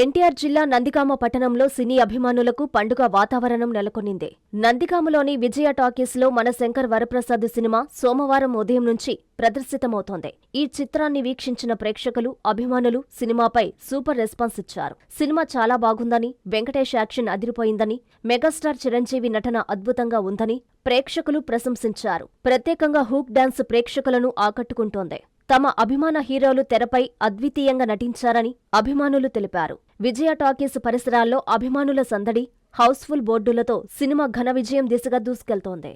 ఎన్టీఆర్ జిల్లా నందిగామ పట్టణంలో సినీ అభిమానులకు పండుగ వాతావరణం నెలకొనింది. నందిగామలోని విజయ టాకీస్లో మన శంకర్ వరప్రసాద్ సినిమా సోమవారం ఉదయం నుంచి ప్రదర్శితమవుతోంది. ఈ చిత్రాన్ని వీక్షించిన ప్రేక్షకులు అభిమానులు సినిమాపై సూపర్ రెస్పాన్స్ ఇచ్చారు. సినిమా చాలా బాగుందని వెంకటేష్ యాక్షన్ అదిరిపోయిందని మెగాస్టార్ చిరంజీవి నటన అద్భుతంగా ఉందని ప్రేక్షకులు ప్రశంసించారు. ప్రత్యేకంగా హూక్ డాన్స్ ప్రేక్షకులను ఆకట్టుకుంటోంది. తమ అభిమాన హీరోలు తెరపై అద్వితీయంగా నటించారని అభిమానులు తెలిపారు. విజయ టాకీస్ పరిసరాల్లో అభిమానుల సందడి హౌస్ఫుల్ బోర్డులతో సినిమా ఘన విజయం దిశగా దూసుకెళ్తోంది.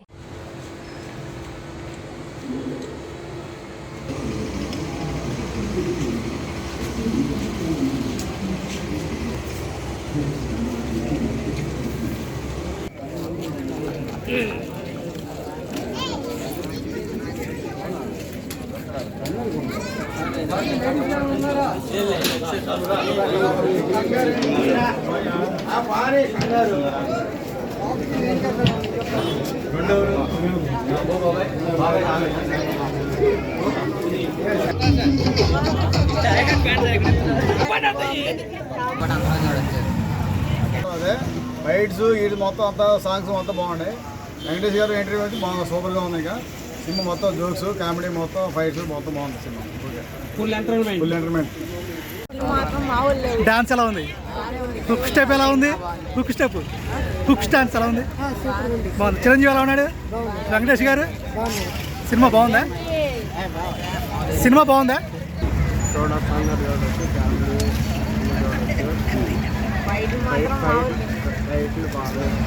అదే ఫైట్స్ ఇది మొత్తం అంతా సాంగ్స్ మొత్తం బాగున్నాయి. వెంకటేష్ గారు ఎంట్రీ వచ్చి బాగా సూపర్గా ఉంది ఇంకా. సినిమా మొత్తం జోక్స్ కామెడీ మొత్తం ఫైట్స్ మొత్తం బాగుంది cinema. Full entertainment full entertainment dance ఎలా ఉంది? హుక్ స్టెప్ ఎలా ఉంది? హుక్ స్టెప్ హుక్ డాన్స్ ఎలా ఉంది? బాగుంది. చిరంజీవి ఎలా ఉన్నాడు? వెంకటేష్ గారు? సినిమా బాగుందా? సినిమా బాగుందా?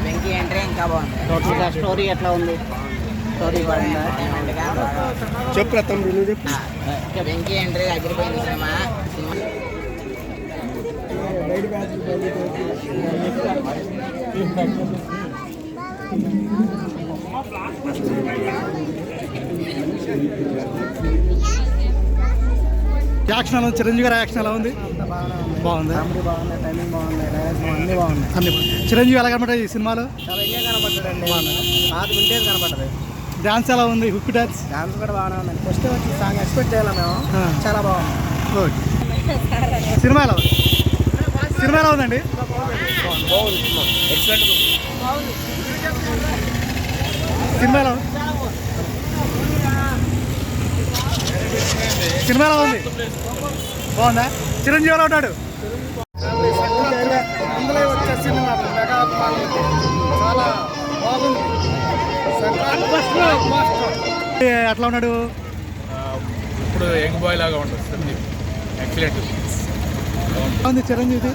వెంకీ ఎంట్రీ ఇంకా బాగుంది. టోటల్గా స్టోరీ ఎట్లా ఉంది? స్టోరీ చెప్పు నువ్వు చెప్పు. వెంకీ సినిమా యాక్షన్ ఎలా ఉంది? చిరంజీవి గారి యాక్షన్ ఎలా ఉంది? బాగుంది? బాగుంది టైమింగ్ బాగుంది అన్ని అన్ని. చిరంజీవి ఎలా కనబడ్డాయి ఈ సినిమాలో? చాలా ఎంజాయ్ వింటేజ్ కనపడ్డది. డాన్స్ ఎలా ఉంది? Hook dance? డాన్స్ కూడా బాగానే ఉందండి ఫస్ట్ వచ్చి సాంగ్ ఎక్స్పెక్ట్ చేయాలి మేము. చాలా బాగుంది. గుడ్ సినిమా ఎలా ఉంది సినిమా ఎలా ఉందండి? సినిమా ఎలా ఉంది. సినిమా ఎలా ఉంది బాగుందా? చిరంజీవి ఎలా ఉన్నాడు అందులో వచ్చే సినిమా చాలా బాగుంది. ఎట్లా ఉన్నాడు? ఇప్పుడు యంగ్ బాయ్ లాగా ఉంటుంది సందీప్. ఎక్సలెంట్ ఉంది చిరంజీవి.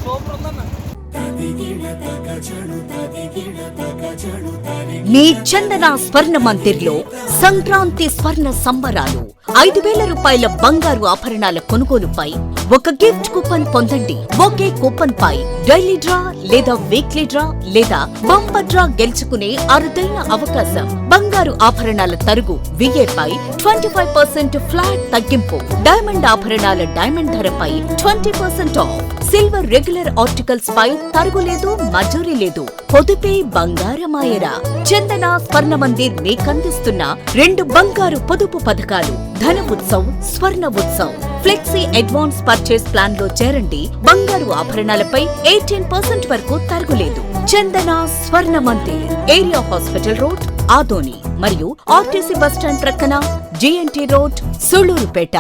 మీ చందన స్వర్ణ మందిర్లో సంక్రాంతి స్వర్ణ సంబరాలు. ఐదు వేల రూపాయల బంగారు ఆభరణాల కొనుగోలుపై ఒక గిఫ్ట్ కూపన్ పొందండి. ఒకే కూపన్ పై డైలీ డ్రా లేదా వీక్లీ డ్రా లేదా బంపర్ డ్రా గెలుచుకునే అరుదైన అవకాశం. బంగారు ఆభరణాల తరుగు విఏపై ట్వంటీ ఫైవ్ పర్సెంట్ ఫ్లాట్ తగ్గింపు. డైమండ్ ఆభరణాల డైమండ్ ధరపై twenty percent off. Silver regular articles పై తరుగు లేదు మజూరీ లేదు. పొదుపే బంగారమాయరా. చందన స్వర్ణ మందిర్ మీకందిస్తున్న రెండు బంగారు పొదుపు పథకాలు. Dhana Utsav Swarna Utsav. Flexi advance purchase ప్లాన్లో చేరండి. బంగారు ఆభరణాలపై ఎయిటీన్ పర్సెంట్ వరకు తరుగులేదు Chandana Swarna Mandir area hospital road Adoni. మరియు ఆర్టీసీ బస్టాండ్ ప్రక్కన జిఎన్టీ రోడ్ సుళూరుపేట.